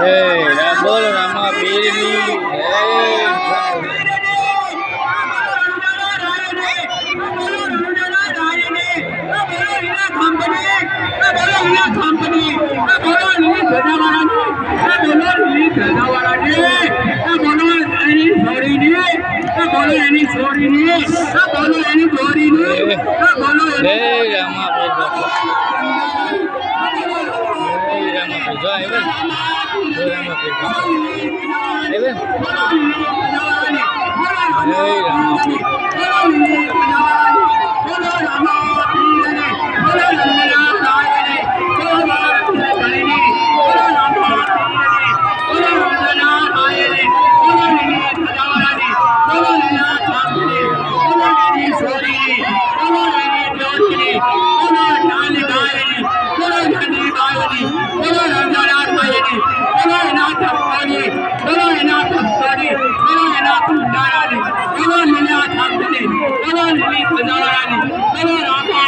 બોલ રામા પીરની જય એની પીર બાપા જય રામા જો આવ્યો જય રામા પીર બાપા આવ્યો જય રામા 你别紧张了，你。